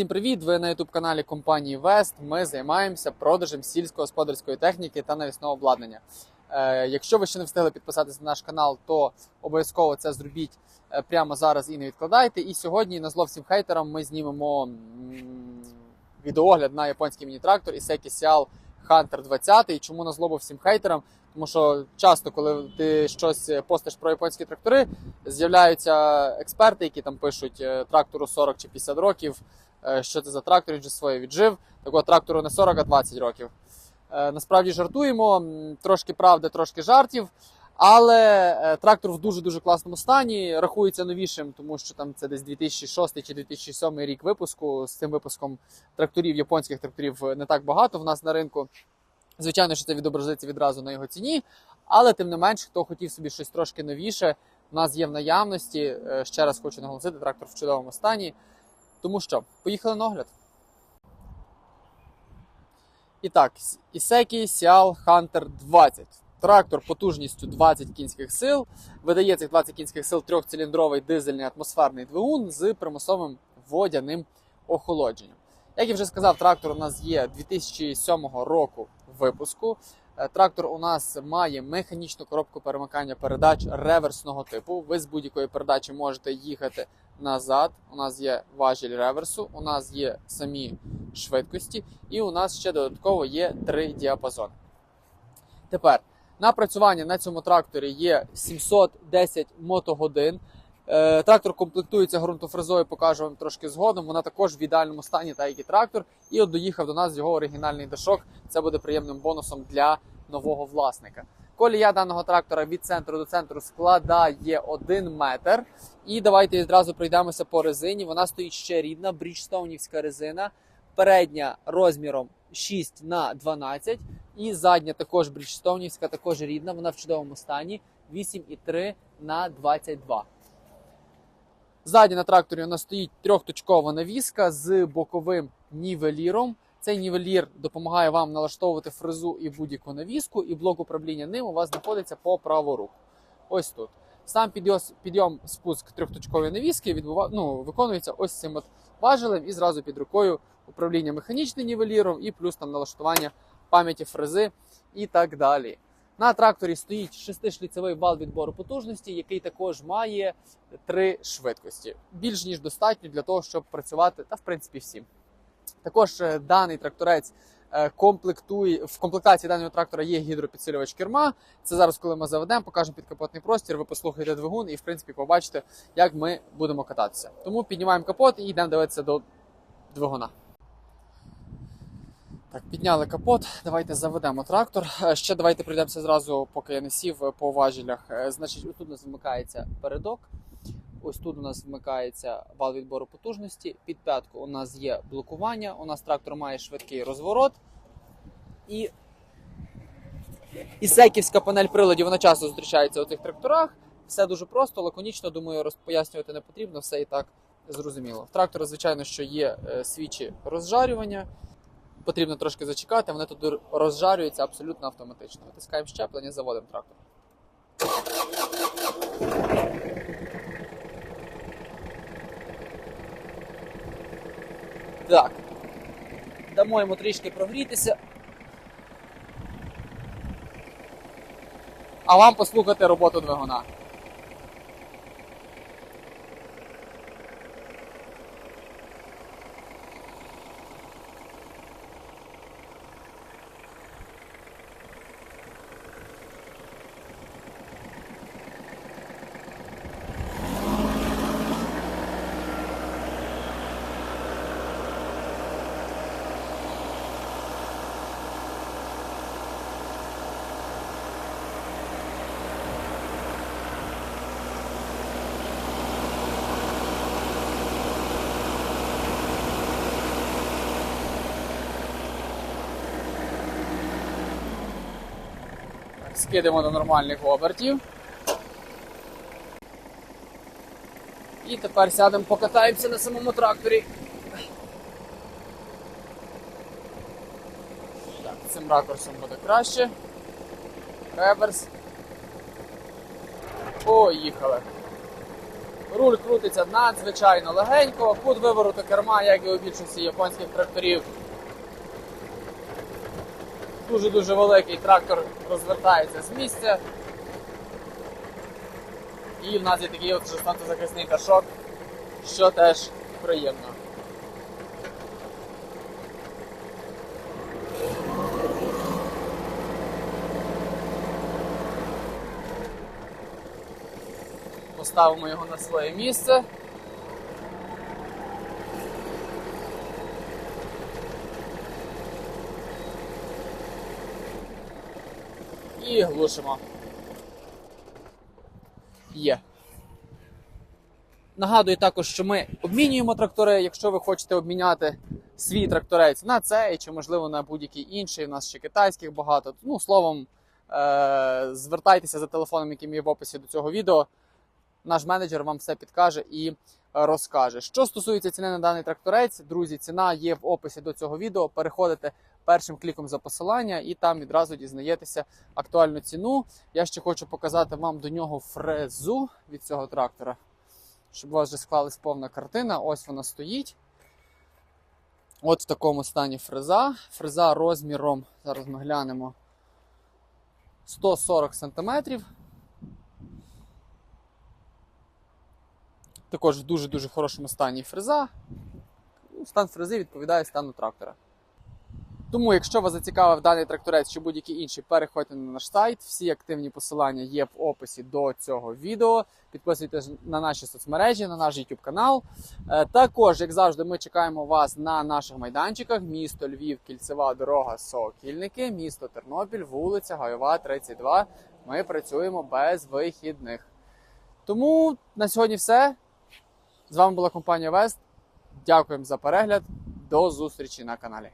Всім привіт! Ви на youtube каналі компанії Вест. Ми займаємося продажем сільськогосподарської техніки та навісного обладнання. Е, якщо ви ще не встигли підписатися на наш канал, то обов'язково це зробіть е, прямо зараз і не відкладайте. І сьогодні, на зло всім хейтерам, ми знімемо відеогляд на японський міні-трактор Iseki Sial Hunter 20. І чому на злобу всім хейтерам? Тому що часто, коли ти щось постиш про японські трактори, з'являються експерти, які там пишуть е, трактору 40 чи 50 років. Е, Що це за трактор, він вже своє віджив. Такого трактору не 40, а 20 років. Е, Насправді жартуємо, трошки правди, трошки жартів. Але е, трактор в дуже-дуже класному стані, рахується новішим, тому що там це десь 2006 чи 2007 рік випуску. З цим випуском тракторів, японських тракторів не так багато в нас на ринку. Звичайно, що це відобразиться відразу на його ціні, але тим не менш, хто хотів собі щось трошки новіше, у нас є в наявності. Ще раз хочу наголосити, трактор в чудовому стані. Тому що, поїхали на огляд. І так, Iseki Sial Hunter 20. Трактор потужністю 20 кінських сил. Видає цих 20 кінських сил трьохциліндровий дизельний атмосферний двигун з примусовим водяним охолодженням. Як я вже сказав, трактор у нас є 2007 року випуску. Е, Трактор у нас має механічну коробку перемикання передач реверсного типу. Ви з будь-якої передачі можете їхати назад. У нас є важіль реверсу, у нас є самі швидкості, і у нас ще додатково є три діапазони. Тепер напрацювання на цьому тракторі є 710 мотогодин. Е, Трактор комплектується ґрунтофрезою, покажу вам трошки згодом. Вона також в ідеальному стані, так як і трактор. І от доїхав до нас його оригінальний дашок. Це буде приємним бонусом для нового власника. Колія даного трактора від центру до центру складає 1 метр. І давайте відразу пройдемося по резині. Вона стоїть ще рідна, бріджстоунівська резина. Передня розміром 6 на 12 і задня також бріджстоунівська, також рідна. Вона в чудовому стані 8,3 на 22. Ззаді на тракторі нас стоїть трьохточкова навіска з боковим нівеліром. Цей нівелір допомагає вам налаштовувати фрезу і будь-яку навіску, і блок управління ним у вас знаходиться по праву руку. Ось тут. Сам підйом спуск трьохточкової навіски відбува... ну, виконується ось цим от важелем і зразу під рукою управління механічним нівеліром, і плюс там налаштування пам'яті фрези і так далі. На тракторі стоїть шестишліцевий вал відбору потужності, який також має три швидкості. Більш ніж достатньо для того, щоб працювати, та в принципі всім. Також е, даний тракторець е, комплектує в комплектації даного трактора є гідропідсилювач керма. Це зараз, коли ми заведемо, покажемо підкапотний простір. Ви послухаєте двигун і в принципі побачите, як ми будемо кататися. Тому піднімаємо капот і йдемо дивитися до двигуна. Так, підняли капот. Давайте заведемо трактор. Е, Ще давайте пройдемося зразу, поки я не сів по важелях. Значить, ось тут у нас вмикається передок. Ось тут у нас вмикається вал відбору потужності. Під п'ятку у нас є блокування. У нас трактор має швидкий розворот. І Ісеківська панель приладів вона часто зустрічається у цих тракторах. Все дуже просто, лаконічно, думаю, роз- пояснювати не потрібно, все і так зрозуміло. В трактора, звичайно, що є е, свічі розжарювання. Потрібно трошки зачекати, вони тут розжарюються абсолютно автоматично. Витискаємо щеплення, заводимо трактор. Так. Дамо йому трішки прогрітися. А вам послухати роботу двигуна. Скидемо до нормальних обертів. І тепер сядемо, покатаємося на самому тракторі. Так, цим ракурсом буде краще. Реверс. Поїхали. Руль крутиться надзвичайно легенько, кут вивороту керма, як і у більшості японських тракторів. Дуже-дуже великий трактор розвертається з місця. І в нас є такий от сонцезахисний дашок, що теж приємно. Поставимо його на своє місце. І глушимо. Є. Нагадую також, що ми обмінюємо трактори, якщо ви хочете обміняти свій тракторець на цей чи, можливо, на будь-який інший. У нас ще китайських багато. Ну, словом, е- звертайтеся за телефоном, який є в описі до цього відео. Наш менеджер вам все підкаже і розкаже. Що стосується ціни на даний тракторець, друзі, ціна є в описі до цього відео. Переходите першим кліком за посилання і там відразу дізнаєтеся актуальну ціну. Я ще хочу показати вам до нього фрезу від цього трактора, щоб у вас вже склалась повна картина. Ось вона стоїть. От в такому стані фреза. Фреза розміром, зараз ми глянемо 140 см. Також в дуже-дуже хорошому стані фреза. Стан фрези відповідає стану трактора. Тому, якщо вас зацікавив даний тракторець чи будь-який інший, переходьте на наш сайт. Всі активні посилання є в описі до цього відео. Підписуйтесь на наші соцмережі, на наш YouTube канал. Е, Також, як завжди, ми чекаємо вас на наших майданчиках: місто Львів, кільцева дорога, Сокільники, місто Тернопіль, вулиця Гайова, 32. Ми працюємо без вихідних. Тому на сьогодні все. З вами була компанія Вест. Дякуємо за перегляд. До зустрічі на каналі.